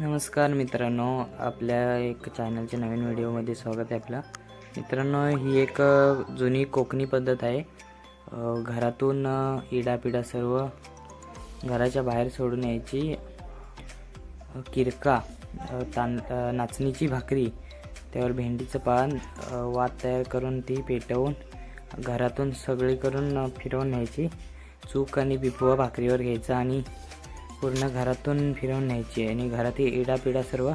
नमस्कार मित्रांनो आपल्या एक चॅनलच्या नवीन व्हिडिओमध्ये स्वागत आहे आपलं. मित्रांनो ही एक जुनी कोकणी पद्धत आहे. घरातून इडापिडा सर्व घराच्या बाहेर सोडून यायची. किरका तां नाचणीची भाकरी त्यावर भेंडीचं पान वात तयार करून ती पेटवून घरातून सगळी करून फिरवून न्यायची. चूक आणि पिपवा भाकरीवर घ्यायचा आणि पूर्ण घरातून फिरवून न्यायची आणि घरातील इडापिडा सर्व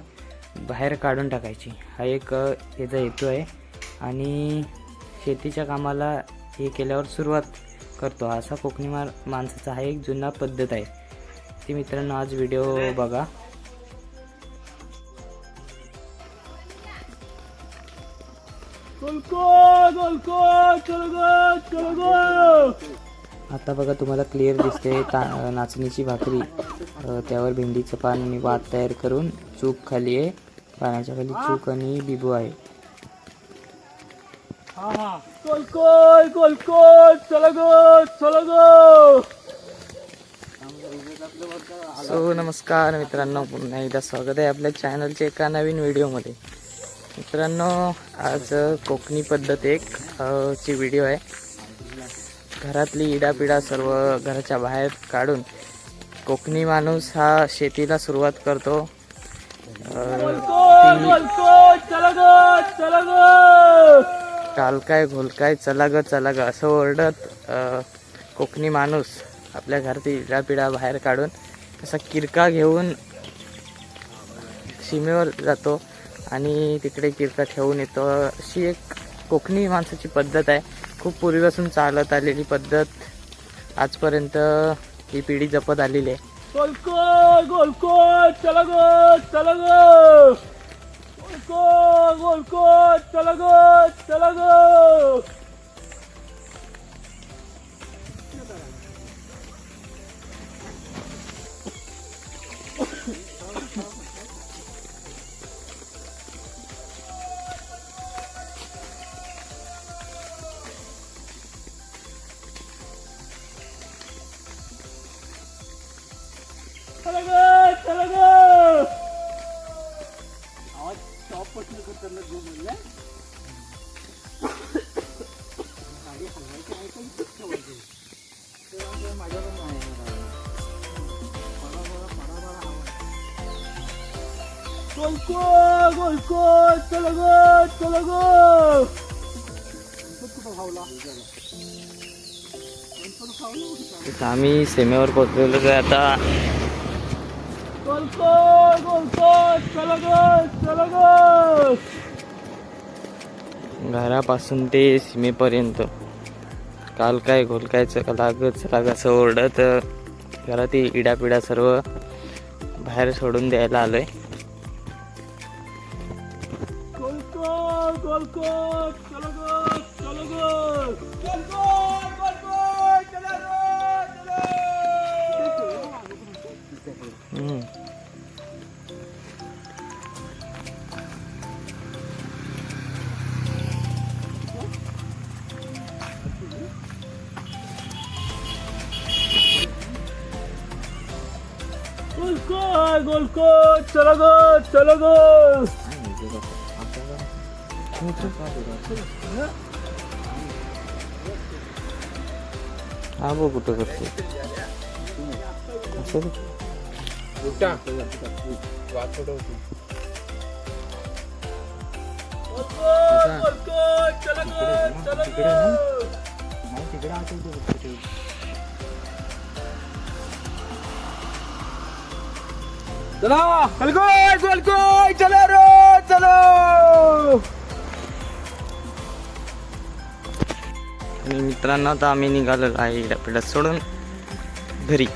बाहेर काढून टाकायची. हा एक याचा हेतू आहे. आणि शेतीच्या कामाला हे केल्यावर सुरुवात करतो. असा कोकणी मा माणसाचा हा एक जुना पद्धत आहे. ती मित्रांनो आज व्हिडिओ बघा. आता बघा तुम्हाला क्लिअर दिसते ता नाचणीची भाकरी. त्यावर भेंडीचं पान आणि भात तयार करून चूक खाली आहे. पानाच्या खाली चूक आणि बिबू आहे. सो नमस्कार मित्रांनो पुन्हा एकदा स्वागत आहे आपल्या चॅनलच्या एका नवीन व्हिडिओमध्ये मित्रांनो आज कोकणी पद्धत एक ची व्हिडिओ आहे. घरातली इडापिडा सर्व घराच्या बाहेर काढून कोकणी माणूस हा शेतीला सुरुवात करतो. कालकाय घोलकाय चला काल काय चला ग चला ग असं ओरडत कोकणी माणूस आपल्या घरातील इडापिडा बाहेर काढून असा किरका घेऊन सीमेवर जातो आणि तिकडे किरका ठेवून येतो. अशी एक कोकणी माणसाची पद्धत आहे. खूप पूर्वीपासून चालत आलेली पद्धत. आजपर्यंत ही पिढी जपत आलेली आहे. गोलकोट गोलकोट चला गो चला गो. गोलकोय चला गो चला गो. चला गो चला गो आवाज टॉप पटलं खतरनाक जो बोललाय गाडी हलवायची आहे ठेवायची माझ्याकडून गोलको गोलको चला गो चला गो आम्ही सीमेवर पोहोचलेलो आहे. आता गोलको गोलको चला गो चला गो घरापासून ते सीमेपर्यंत. काल काय घोल काय लागत लाग असं ओरडत घरातील इडापिडा सर्व बाहेर सोडून द्यायला आलोय. गोलको गोलको चला गो चला गो गोलको गोलको चला गो चला गो हा बघ कुठं करते असं बघ. गोलको गोलको चला गो चला गो चला गोलकोय गोलकोय चला रो चलो. आणि मित्रांनो आता आम्ही निघालेलो आहे इडापिडा सोडून घरी.